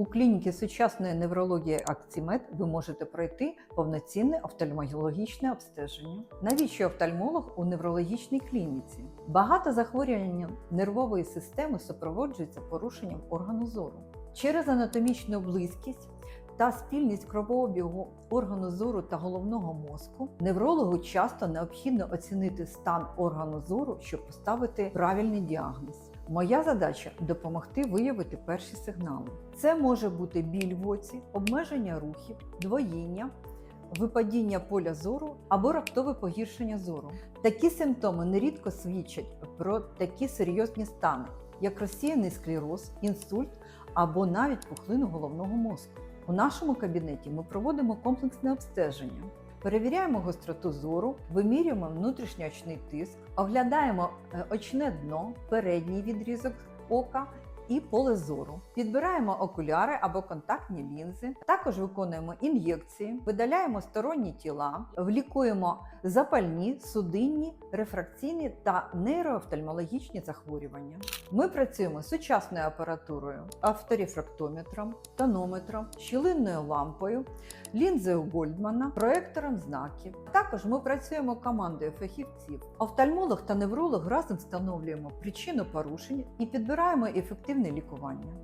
У клініці сучасної неврології Акцімед ви можете пройти повноцінне офтальмологічне обстеження. Навіщо офтальмолог у неврологічній клініці? Багато захворювань нервової системи супроводжується порушенням органу зору. Через анатомічну близькість та спільність кровообігу органу зору та головного мозку неврологу часто необхідно оцінити стан органу зору, щоб поставити правильний діагноз. Моя задача допомогти виявити перші сигнали. Це може бути біль в оці, обмеження рухів, двоїння, випадіння поля зору або раптове погіршення зору. Такі симптоми нерідко свідчать про такі серйозні стани, як розсіяний склероз, інсульт або навіть пухлину головного мозку. У нашому кабінеті ми проводимо комплексне обстеження. Перевіряємо гостроту зору, вимірюємо внутрішньоочний тиск, оглядаємо е, очне дно, передній відрізок ока і поле зору. Підбираємо окуляри або контактні лінзи. Також виконуємо ін'єкції, видаляємо сторонні тіла, влікуємо запальні, судинні, рефракційні та нейроофтальмологічні захворювання. Ми працюємо з сучасною апаратурою, авторефрактометром, тонометром, щілинною лампою, лінзою Гольдмана, проектором знаків. Також ми працюємо командою фахівців. Офтальмолог та невролог разом встановлюємо причину порушень і підбираємо ефективне лікування.